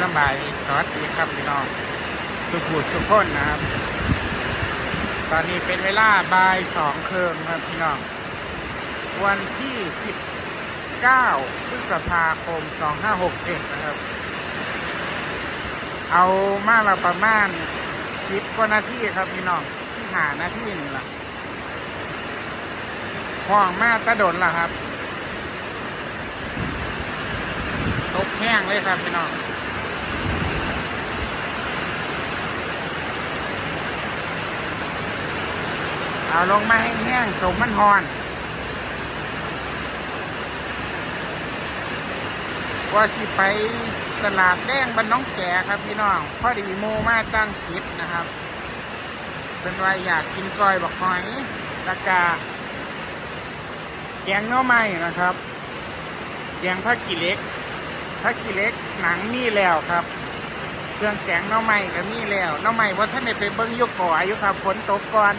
สำบายสวัสดีครับพี่น้องสุขุสุขคนนะครับ ตอนนี้เป็นเวลาบ่ายสองเครื่องครับพี่น้อง วันที่สิบเก้าพฤษภาคมสองห้าหกเจ็ดนะครับ เอามาละประมาณสิบกว่านาทีครับพี่น้องที่หานาทีนี่แหละห้องมาตะดนล่ะครับ ตกแห้งเลยครับพี่น้อง เอาลงมาให้แห้งสมมันหอนว่าสิไปตลาดแดงบ้านน้องแก่ครับพี่น้องพอดีโมมาตั้งคิดนะครับ เป็นว่าอยากกินก้อยบักหอยตะกาแกงเนื้อไม้นะครับแกงผักขี้เล็กผักขี้เล็กหนังมีแล้วครับ เครื่องแกงหน้อไม้ก็มีแล้วหน้อไม้ว่าท่านได้ไปเบิ้งยุกก่ออายุครับฝนตกก่อน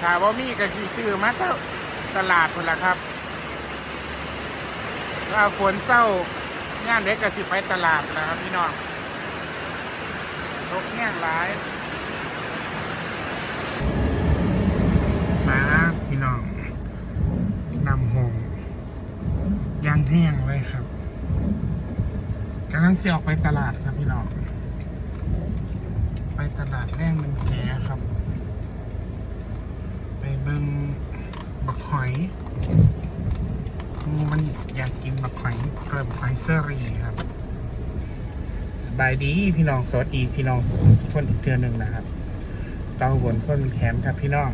ถ้าว่ามีก็สิซื้อมาเท่าตลาดคนละครับถ้าฝนเศร้างานเด็กก็สิไปตลาดนะครับพี่น้องตกแห้งหลายมาพี่น้องนำหงยางแห้งเลยครับกำลังเสียออกไปตลาดครับพี่น้อง ไปตลาดแร่งมันแกครับึ่งบักหอยมันอยากกินบักหอยเกลือบักหอยเซอรีครับ สบายดีพี่น้องสวัสดีพี่น้องสุขสุขคนอีกเทือหนึ่งนะครับ เตาบนคนมันแขนครับพี่น้อง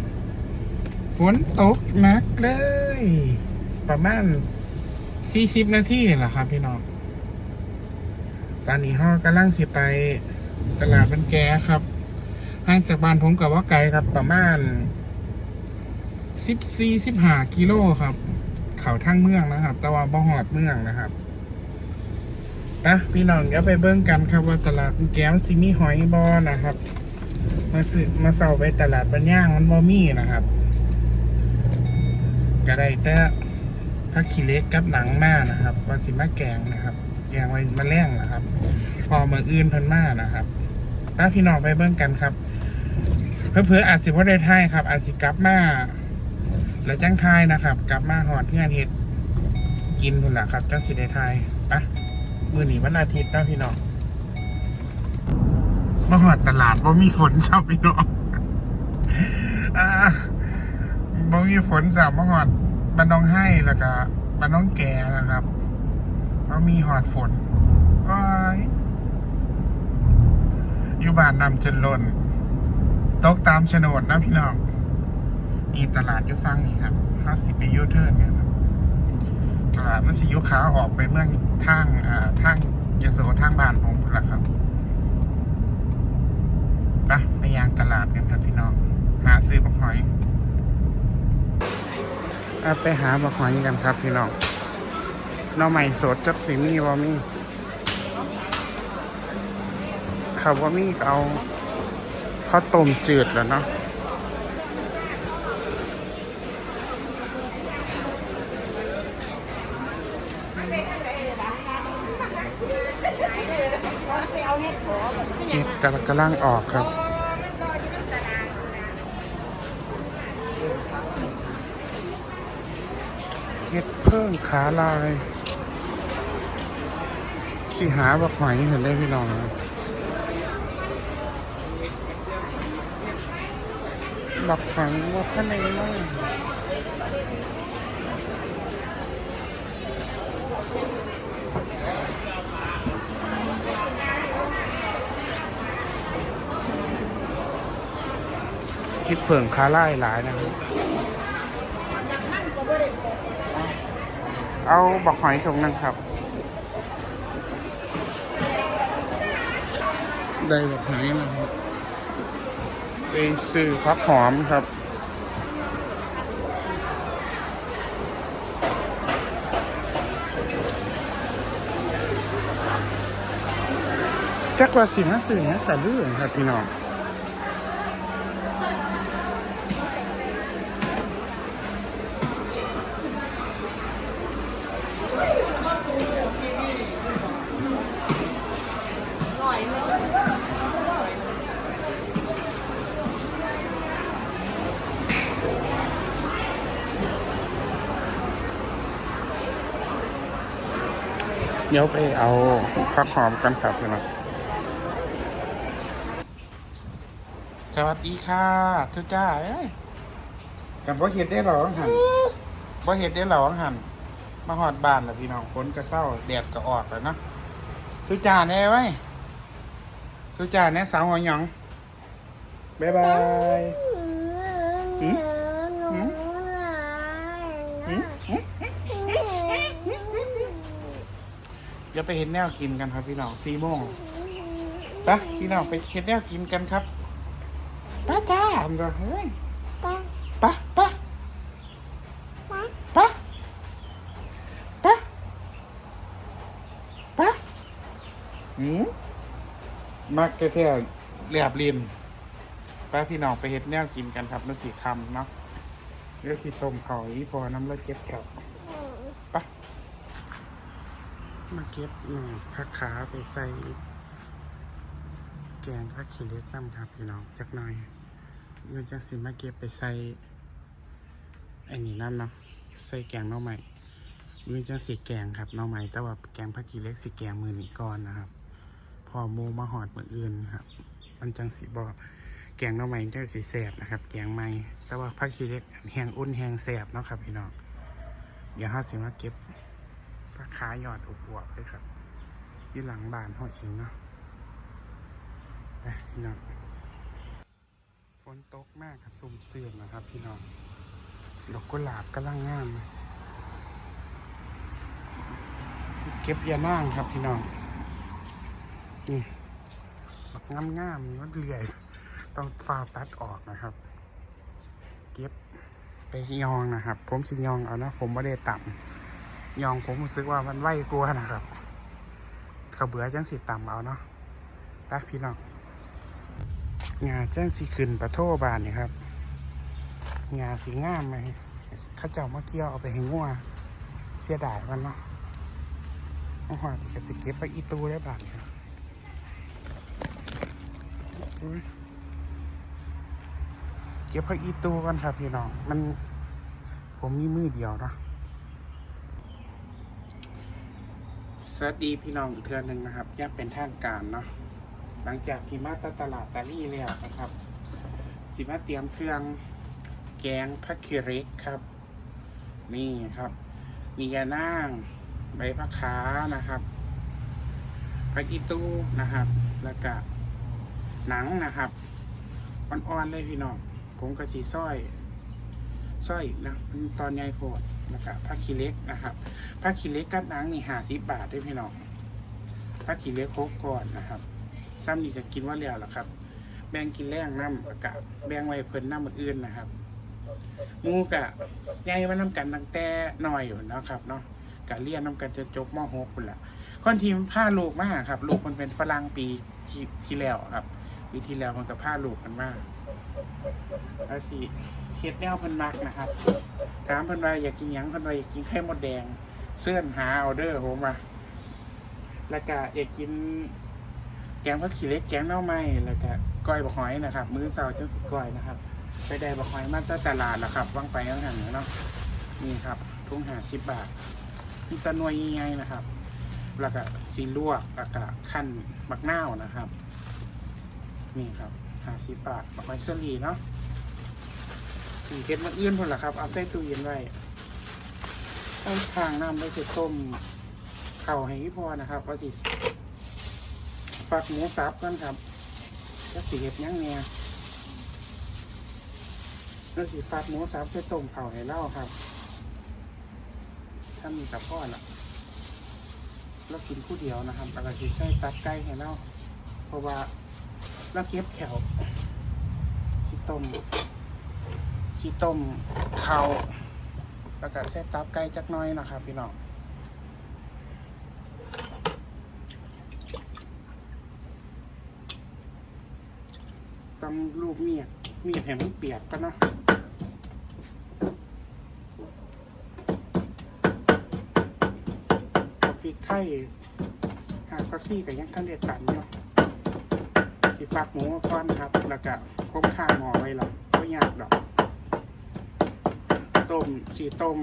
ฝนตกหนักเลย ประมาณสี่สิบนาทีแหละครับ พี่น้อง ตอนนี้ห้อกำลังสิไปตลาดบันแกครับห่างจากบ้านผมกับว่าไกลครับประมาณ สิบสี่สิบห้ากิโลครับ เขาทั้งเมืองนะครับ แต่ว่าบ่หอดเมืองนะครับนะพี่น้องเดี๋ยวไปเบิ่งกันครับว่าตลาดแก้มันสิมีหอยบอนะครับ มาซื้อมาเสาไปตลาดบันย่างมันบ่มีนะครับก็ได้แต่ถ้าขี้เล็กกับหนังมานะครับว่าสิมาแกงนะครับแกงไว้มาแล้งนะครับ พอมาอื่นพันมานะครับป้าพี่น้องไปเบิ่งกันครับเพื่อเพื่อๆอาจสิว่าได้ท่ายครับอาจสิกลับมา แล้วจังทายนะครับ กลับมาหอดเพื่อนเฮ็ดกินพุ่นละครับจังสิได้ทายปะมือหนีวันอาทิตย์นะพี่น้องมาหอดตลาดว่มีฝนเช้าพี่น้องบ่มีฝนสามมาหอดบ้านน้องให้แล้วก็บ้านน้องแก่นะครับบ่มีหอดฝนว้ายอยู่บ้านนำจนลนตกตามโฉนดนะพี่น้อง มีตลาดอยู่ฟังนี่ครับห้าสิบปียูเทิร์นเนี่ยครับตลาดมันสียูขาออกไปเมืองทางอ่าทางยโสทางบ้านผมพุ่นละครับไปไปยางตลาดกันครับพี่น้องหาซื้อบักหอยอ่ไปหาบักหอยกันครับพี่น้องหน้องใหม่สดจักสีมีว่ามีครับว่ามีก็เอาข้าวต้มจืดแล้วเนาะ กำลังกำลังออกครับเฮ็ดเพิ่งขาลายสิหาบักหอยเห็นได้พี่น้องบักหอยว่าข้างในมาก เฮ็ดเพิ่งขาลายหลายนะครับ เอาบักหอยถุงหนึงครับ ได้บักหอยแล้วครับไปซื้อพักหอมครับจักว่าสิมาซื้อเนี่ยแต่เรื่องครับพี่น้อง ดี๋ยวไปเอาผักหอมกันครับพี่น้องสวัสดีค่ะทุจ้าเอ้ยกันบ่เห็ดได้หรอหันบ่เห็ดได้หรอหันมาหอดบ้านแล้วพี่น้องฝนก็เศร้าแดดก็ออกแล้วเนาะทุจ้าแน่ไว้ยทุจ้าแน่สาวหัวหยองบ๊ายบาย หืม หืม หืมเดี๋ยวไปเห็นแนวกินกันครับพี่น้องสี่โมงไปะพี่น้องไปเห็นแนวกินกันครับไป้าจ้าผมก็เฮ้ยไปะปะปะปะปะหืมมักแท้ๆแหลบลินไปพี่น้องไปเห็ดแนวกินกันครับมันสีคำเนาะเดี๋ยวสีต้มเขาอีพอน้ำแล้วเจ็บแขวปะ มาเก็บหน่อยผักขาไปใส่ แกงผักขี้เล็กน้ำครับพี่น้องจักหน่อยเดี๋ยวจังสิมาเก็บไปใส่ไอ้นี่น้ำเนาะใส่แกงน่อใหม่มือจังสีแกงครับน่อใหม่แต่ว่าแกงผักขี้เล็กสีแกงมือนีก่อนนะครับ พอหมูมาหอดมืออื่นครับ มันจังสีบอกแกงน่อใหม่จังสีแสบนะครับ แกงใหม่แต่ว่าผักขี้เล็กแห้งอุ่นแห้งแสบเนาะครับพี่น้องเดี๋ยวห้าสิมาเก็บ ฟ้าขายอดอวบเลยครับอยู่หลังบ้านห้องเองเนาะไปพี่น้องฝนตกมากกับซุ่มเสื่อมนะครับ พี่น้องดอกกุหลาบกำลังงามเลยเก็บยานั่งครับพี่น้องนี่ดอกงามงามมันเลื่อย ต้องฟาตัดออกนะครับ เก็บไปยองนะครับ ผมสิยองเอานะผมไม่ได้ต่ำ ยองผมรู้สึกว่ามันไหวกลัวนะครับเขาเบื่อจังสิต่ำเอาเนาะไปพี่น้องงาจังสิขึ้นปะโทบานนี่ครับงาสีงามไหมข้าเจ้ามาเกี่ยวเอาไปให้งัวเสียดายมันเนาะโอ้โหก็สิเก็บไปอีตูได้บาทนี่ครับเก็บผักอีตูกันครับพี่น้องมันผมมีมือเดียวเนาะ สวัสดีพี่น้องอีกเทือนหนึ่งนะครับยังเป็นทางการเนาะหลังจากที่มาตตลาดตาลี่แล้วนะครับ สิมาเตรียมเครื่องแกงผักคีเร็กครับ นี่ครับ มียานางใบผักขานะครับผักอีตู้นะครับ แล้วก็หนังนะครับอ่อนๆเลยพี่น้องผมกระสีสร้อยสร้อยนะตอนใหญ่โพด นะครับผ้าคีเล็กนะครับผ้าคีเล็กกัดนังนี่หาสิบบาทได้พี่น้องผ้าคีเล็กครบก่อนนะครับซ้ำนี่จะกินว่าแล้วล่ะครับ แบ่งกินแรงน้ำอากาศแบ่งไว้เพิ่นน้ำอื่นนะครับมูกะใหญ่าน้ำกันตั้งแต่น้อยอยู่นะครับเนาะกะเรียนน้ำกันจะจบม .6 คุณละคนทีมผ้าลูกมากครับ ลูกมันเป็นฝรั่งปีที่ที่แล้วครับปีที่แล้วมันกับผ้าลูกกันมาก อาสิเฮ็ดแนวเพิ่นมักนะครับ ถามเพิ่นว่าอยากกินหยังเพิ่นว่าอยากกินไข่มดแดง เสื่อนหาออเดอร์ผมมาแล้วก็อยากกิน แกงผักขี้เล็กแกงหน่อไม้แล้วก็ก้อยบะหอยนะครับ มื้อเช้าจังสิก้อยนะครับ ไปได้บะหอยมาจากตลาดแล้วครับว่างไปยังหันเนาะนี่ครับทุ่งหาสิบบาทมีตะนวยใหญ่ๆนะครับ แล้วก็ซีลวกแล้วก็ขั้นบักนาวนะครับ นี่ครับ หาสิบบาทบะหอยเชอรี่เนาะสีเก็ดมาเอื้อนคนละครับ เอาใส่ตู้เย็นไว้ต้งทางน้ำไว้จะต้มเข่าให้พอนะครับเอาสิฝักหมูสับกันครับแล้วสีเห็ดยังเนี่ยแล้วสีฝักหมูสับใส่ต้มเข่าให้เล่าครับ ถ้ามีกับพ่อละแล้วกินคู่เดียวนะครับแล้วก็สีใส่ตับไก่ให้เล่าเพราะว่า แล้วเก็บแขวที่ต้มชีต้มเขาแล้วก็แซ่ตับไก่จักน้อยนะครับ พี่น้องตำลูกเมียดเมียดแหมนเปียกกันนะเอาพริกไทยหาพักซี่กับยังท่านเด็ดตันเนาะ สีฟักหมูก้อนครับ แล้วก็พ้มข้างหม้อไว้หรอกก็ยากดอก ต้มสีต้ม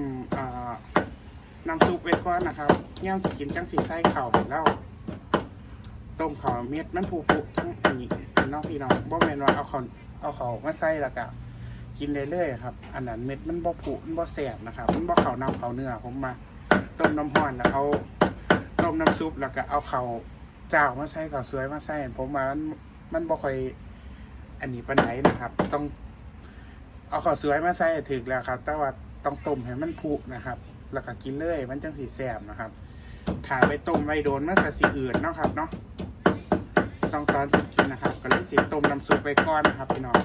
น้ำซุปไว้ก่อนนะครับย่างสิกินจังสีไส้เข่าให้แล้วต้มข้าเม็ดมันผูๆทั้งอันนี้น้องพี่น้องบ่แม่นว่าเอาเขาเอาเขามาใส่แล้วก็กินเรื่อยๆครับ อันนั้นเม็ดมันบ่ผุมันบ่แสบนะครับ มันบ่เข้าน้ำเข้าเนื้อผมมาต้มน้ำห้อนแล้วเอาต้มน้ำซุปแล้วก็เอาเขาเจ้ามาใส่ข้าสวยมาใส่ผมว่า มันมันบ่ค่อยอันนี้ปานไหนนะครับ ต้องเอาข้าวสวยมาใส่ถึกแล้วครับ แต่ว่าต้องต้มให้มันผุนะครับ แล้วก็กินเลยมันจังสีแสบนะครับถ่าไปต้มไว้โดนมันก็สีอื่นเนาะครับเนาะต้องตอนที่กินนะครับ ก็เลยสิต้มน้ำซุปไปก่อนนะครับพี่น้อง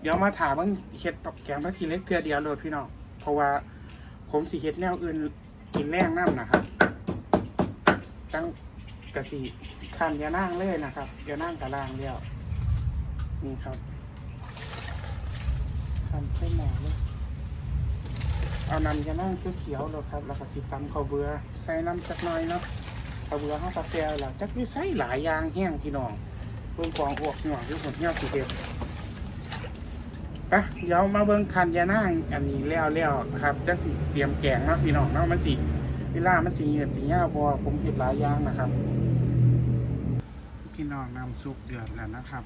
เดี๋ยวมาถามเบิ่งเฮ็ดปักแกงพักกินเล็กเทือเดียวเลยพี่น้องเพราะว่าผมสิเฮ็ดแนวอื่นกินแรงน้ำนะครับ ตั้งกะสี ขันอย่านั่งเลยนะครับอย่านั่งกะล่างเดียวนี่ครับขันใส่หมอเลยเอานำยานั่งเขียวๆเลยครับ แล้วก็สิตำข้าวเบือใส่น้ำจักหน่อยเนาะข้าวเบือห้ากาแฟหล่ะจักมีใส่หลายอย่างแห้งพี่น้องเบิ่งกองอวกหน่อยที่ผมเหี่ยวสิเด็ดไปเดี๋ยวมาเบิ่งคันยานั่งอันนี้แล้วแล้วครับจักสิเตรียมแกงเนาะพี่น้องเนาะมันสิเวลามันสิเหยียดสิยาวเพราะว่าผมเห็ดหลายอย่างนะครับำซุปเดือดแล้วนะครับ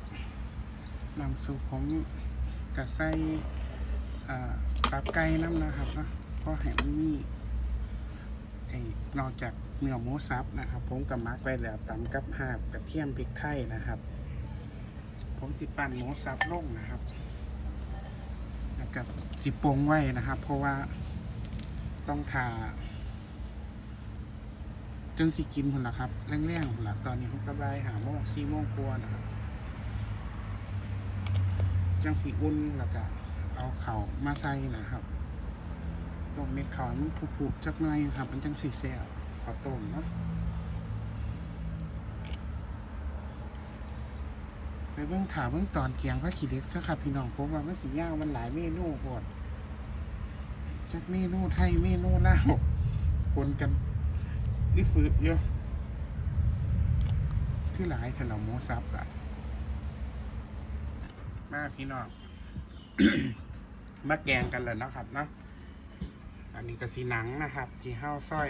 น้ำซุปผมกะใส่ตับไก่น้ำนะครับเนาะเพราะแห้มนมีไอ้นอกจากเนื้อหมูสับนะครับ ผมกับมักไว้แล้วตำกับหาบกระเทียมพริกไทยนะครับ ผมสิปั่นหมูสับลงนะครับแล้วกับสิปรุงไว้นะครับ เพราะว่าต้องทา จนสิกินคนละครับแรงๆคนละตอนนี้ผมกระบายหาโมงสี่โมงกว่านะครับจังสีอุ่นแล้วก็เอาเข่ามาใส่นะครับต้มเม็ดเขามันผุๆจักหน่อยครับ มันจังสีแซ่บขอต้มเนาะไปเบื้องถาเบื้องตอนเกียงพระขี่เล็กสักครับพี่น้องผมว่ามันสีย่างมันหลายเมนูโพดจักเมนูไทยเมนูลาวคนกัน นี่ฝืดเยอะคือหลายถนอมหมูสับอะมาพี่น้องมาแกงกันเลยนะครับเนาะอันนี้ก็สีหนังนะครับ ที่ห้าวสร้อย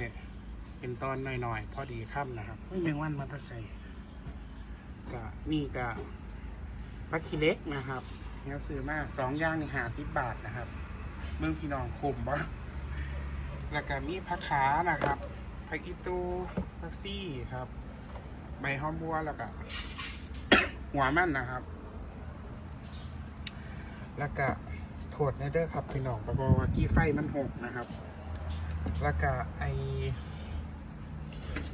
เป็นตอนหน่อยๆ พอดีค่ำนะครับไม่เมงวันมาตะไซก็นี่ก็พักคิเล็กนะครับเนี่ยซื้อมาสองย่างหาสิบบาทนะครับ เมืองพี่น้องคมบ่แล้วก็มีผักขานะครับ ผักอีตูผักซี่ครับ ใบหอมบัวแล้วก็หัวมันนะครับ แล้วก็โทษในเด้อครับพี่น้องบอกว่ากี้ไฟมันหกนะครับ แล้วก็ไอ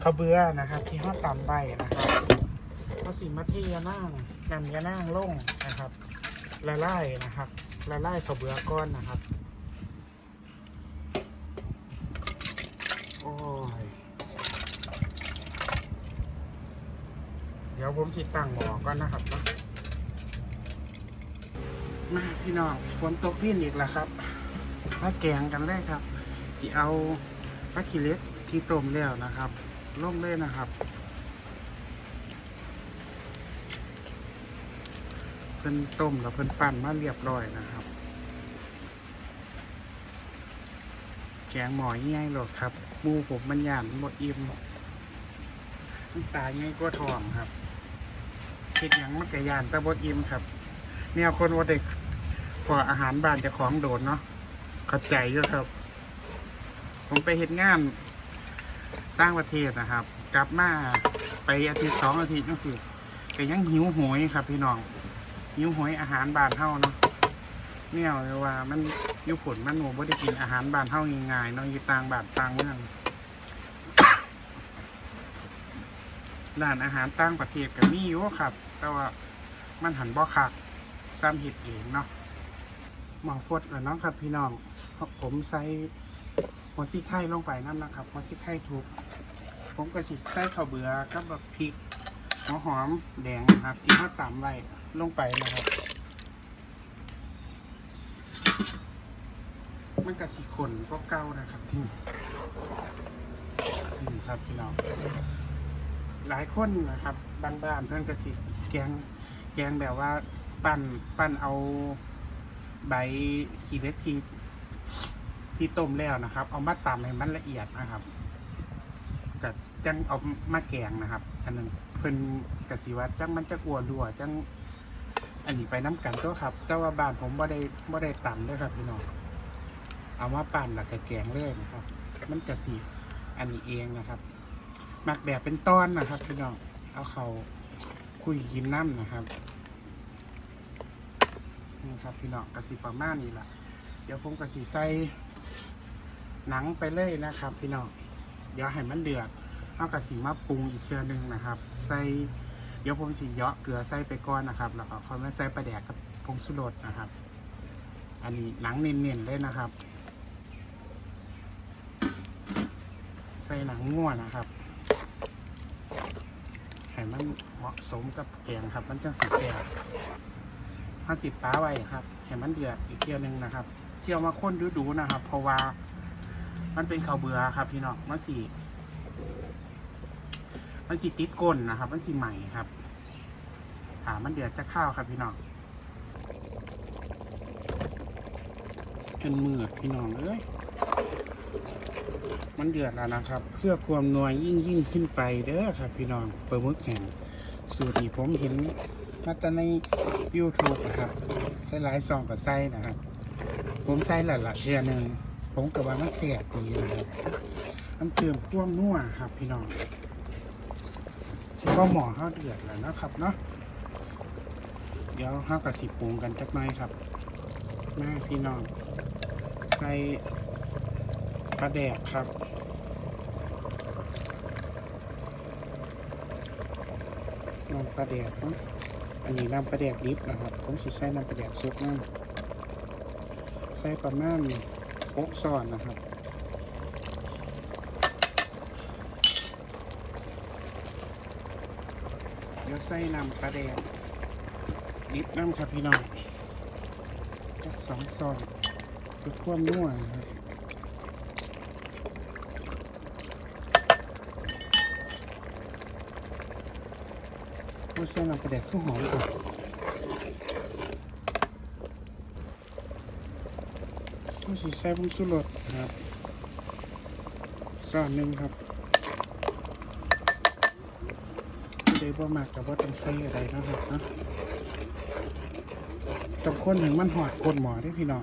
ข้าเบือนะครับ ที่ห้าตำใบนะครับก็สิมาเทยานั่งนำยานั่งลงนะครับ ละลายนะครับ ละลายข้าเบือก้อนนะครับ โอ้ย เดี๋ยวผมสิตั้งหมอก่อนนะครับนะมาพี่น้องฝนตกพี่นอีกแล้วครับมาแกงกันเลยครับสิเอาปลาขี้เล็กที่ต้มแล้วนะครับลงเลยนะครับเพิ่นต้มแล้วเพิ่นปั่นมาเรียบร้อยนะครับ แกงหมอง่ายหรอกครับ มูผมมันหยานหมดอิ่มตาง่ายกว่าทองครับ คิดหยังมันกะยานต่บดอิ่มครับ เนี่ยคนว่าเด็กพออาหารบ้านจะของโดดเนาะเข้าใจเยอะครับ ผมไปเห็นงานต่างประเทศนะครับ กลับมาไปอาทิตย์สองอาทิตย์นั่นคือก็ยังหิวโหยครับ พี่น้องหิวโหยอาหารบ้านเฮาเนาะเนี่ยว่ามันยุฝนมันหนูบ่ได้กินอาหารบ้านเฮาง่ายๆเนาะอยู่ต่างบ้านต่างเมือง ร้านอาหารต่างประเทศก็มีอยู่ครับ แต่ว่ามันหันบ่คักซ้ำเห็ดเองเนาะหมอฟดแล้วเนาะครับพี่น้องผมใส่หัวซี่ไข่ลงไปนั่นนะครับหัวซี่ไข่ทุกผมก็สิใส่ข้าวเบือกับแบบพริกหัวหอมแดงนะครับที่เขาตำไว้ลงไปนะครับมันก็สิขนก็เก้านะครับที่นี่ครับพี่น้อง หลายคนนะครับบ้านๆเพื่อนก็สิแกงแกงแบบว่าปั้นปั้นเอาใบขี้เล็กที่ที่ต้มแล้วนะครับ เอามาตำให้มันละเอียดนะครับกับจังเอามาแกงนะครับ อันนึงเพิ่นกสิว่าจังมันจะกลัวดัวจังอันนี้ไปน้ำกันตัวครับ แต่ว่าบ้านผมบ่ได้บ่ได้ตำด้วยครับพี่น้องเอามาปั่นแล้วก็แกงเลยนะครับ มันกะสีอันนี้เองนะครับ หมักแบบเป็นต้อนนะครับพี่น้องเอาเขาคุยกินน้ำนะครับนี่ครับพี่น้องกระสีประมาณนี้แหละเดี๋ยวผมกระสีใส่หนังไปเลยนะครับ พี่น้องเดี๋ยวให้มันเดือดเอากระสีมาปรุงอีกเทื่อหนึงนะครับ ใส่เดี๋ยวผมสีเยาะเกลือใส่ไปก่อนนะครับ แล้วก็ค่อยมาใส่ปลาแดกกับผงสุรสนะครับ อันนี้หนังเน้นๆเลยนะครับ ใส่หนังง่วนะครับ ให้มันเหมาะสมกับแกงครับ มันจังสีแซ่บห้าสิบป้าไว้ครับให้มันเดือดอีกเที่ยวหนึงนะครับเจียวมาข้นดูๆนะครับ เพราะว่ามันเป็นข้าวเบื่อครับพี่น้องมันสีมันสีติดก้นนะครับ มันสีใหม่ครับอ่ามันเดือดจะข้าวครับพี่น้องจนมืดพี่น้องเอ้ย มันเดือดแล้วนะครับ เพื่อความนัวยิ่งยิ่งขึ้นไปเด้อครับ พี่น้องเปิดมือแข่งสูตรที่ผมเห็นมาแต่ใน YouTube นะครับหลายๆซองกับไส้นะครับ ผมใส่หลายๆเทียหนึ่งผมกับว่ามันเสียดีนะครับมันเติมความนัวครับ พี่น้องก็หมอเขาเดือดแล้วนะครับเนาะเดี๋ยวห้ากับสิปรุงกันจักหน่อยครับมาพี่น้องใส่ ลาแดกครับ น้ำปลาแดกนะอันนี้น้ำปลาแดกดิบนะครับ ผมสิใส่น้ำปลาแดกซุปนั่นใส่ประมาณหกซอนนะครับเดี๋ยวใส่น้ำปลาแดกดิบน้ำครับพี่น้องจักสองซอนคือความนัวนะครับ ผู้เส้นน้ำปลาแดกข้าวหอมก่อนผู้สีใส่ผงสุรสครับส่วนหนึ่งครับเดี๋ยวบ่มากกับว่าต้องใส่อะไรนะครับนาะต้องคนถึงมันหอดคนหมอได้พี่น้อง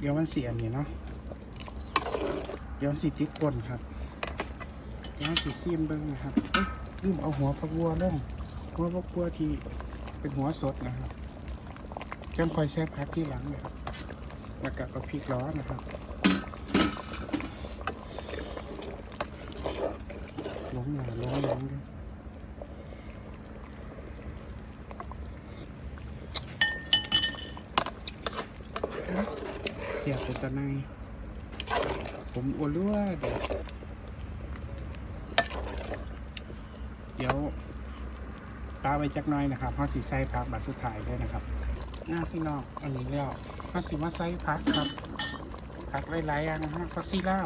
เดี๋ยวมันเสียนี่เนาะเดี๋ยวสิติดก้นครับเดี๋ยวสิซีมเบิ้งนะครับลืมเอาหัวผักวัวลง หัวพวกกัวที่เป็นหัวสดนะครับจังคอยแช่พักที่หลังนะครับแล้วก็เอาพริกร้อนนะครับล้มหนาล้มล้มด้วยเสียบตะไนผมอ้วนรั่วเดี๋ยวเดี๋ยว ตาไว้จักน้อยนะครับเพราะสีใส่พักบัตรสุดท้ายด้วยนะครับหน้าพี่น้องอันนี้แล้วเพราสีมาใส่พักครับพักหลายๆอย่างนะฮะพักซีล่า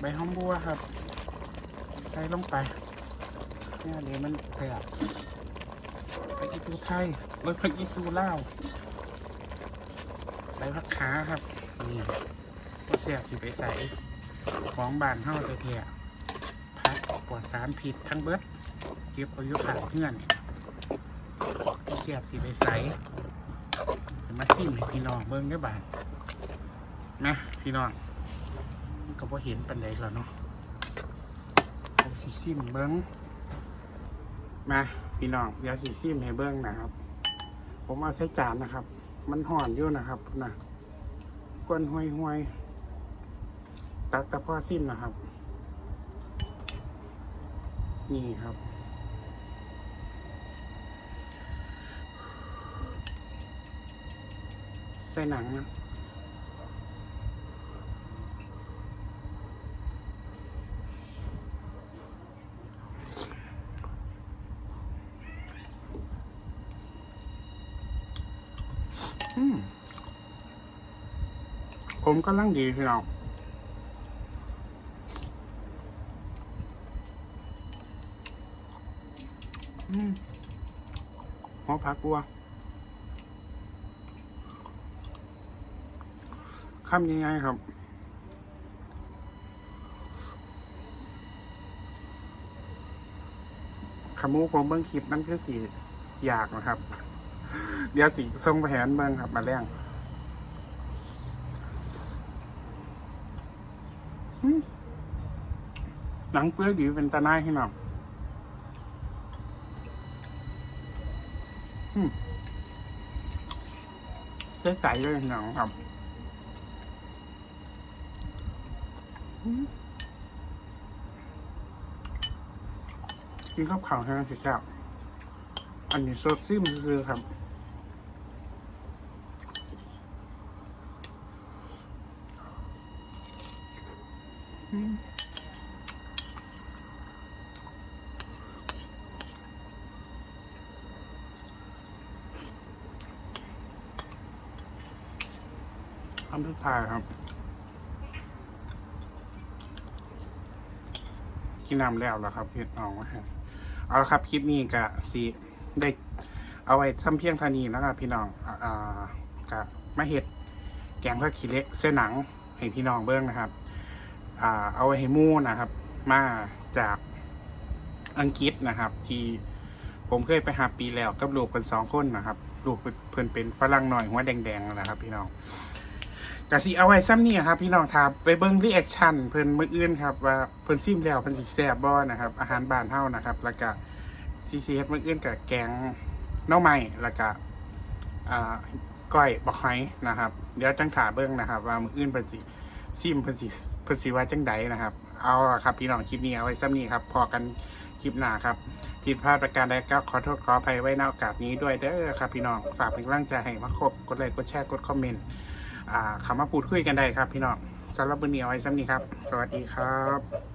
ใบหอมบัวครับใส่ลงไปเนี่ยเดี๋ยวมันแสบไปอีตูไทยเอ้ยไปอีตูล่าใส่ผักขาครับนี่ก็เสียบสิไปใส่ของบานเท่าเทียๆพักปลอดสารผิดทั้งเบิด เก็บเอาอยุขางเพื่อนเสียบสีไปใสมาซิมให้พี่น้องเบิ้งได้อบาดนะพี่น้องก็พอเห็นปันไดแล้วเนาะผมสิซิมเบิ้งมาพี่น้องเดี๋ยวสิซิมให้เบิ้งนะครับ ผมเอาใส่จานนะครับ มันห่อนอยู่นะครับนะกวนห้วยห้วยตักตะพ่อซิมนะครับ นี่ครับ ใส่หนังนะอืมผมกำลังดีพี่น้องอืมหอผักบัว ขข้ามยังไงครับขมูผมเบิ้งคลิปนั่นคือสีอยากนะครับ เดี๋ยวสีส่งไปแหนเบิ้งครับ มาแรงหนังเปลือกดีเป็นตาหน้าให้หน่อยอืมใสๆเลยหนังครับ กินข้าวขาวแห้งสิเจ้าอันนี้สดซิมคือครับทำทุกทายครับ กินน้ำแล้วแล้วครับเพ็ดเอามาให้เอาละครับคลิปนี้กะสีได้เอาไว้ทำเพียงเท่านี้นะครับพี่น้องอ่าอ่ากะมาเห็ดแกงผักขี้เล็กเส้นหนังให้พี่น้องเบิ้งนะครับอ่าเอาไว้ให้มู่นะครับ มาจากอังกฤษนะครับ ที่ผมเคยไปหาปีแล้วกับลูกเป็นสองคนนะครับ ลูกเพิ่นเป็นฝรั่งหน่อยหัวแดงๆนะครับ พี่น้อง กะสิเอาไว้ซ้ำนี่ครับพี่น้องครับไปเบิ้งรีแอคชั่นเพิ่นมืออื่นครับว่าเพิ่นซิมแล้วเพิ่นสิแซ่บบ่นะครับอาหารบ้านเฮานะครับ แล้วก็สิสิเฮ็ดมื้ออื่นกับแกงน่อไม้แล้วก็อ่าก้อยบักหอยนะครับ เดี๋ยวจังถาเบิ่งนะครับ ว่ามื้ออื่นเพิ่นสิซิมเพิ่นสิเพิ่นสิว่าจังใดนะครับ เอาครับพี่น้องคลิปนี้เอาไว้ซ้ำนี้ครับพอกันคลิปหน้าครับผิดพลาดประการใดก็ขอโทษขออภัยไว้ในโอกาสนี้ด้วยเด้อครับพี่น้องฝากเป็นกำลังใจให้มาครบกดไลค์กดแชร์กดคอมเมนต์ อ่าคำว่าพูดคุยกันได้ครับพี่น้องสำหรับวันนี้เอาไว้ซ้ำนี้ครับ สวัสดีครับ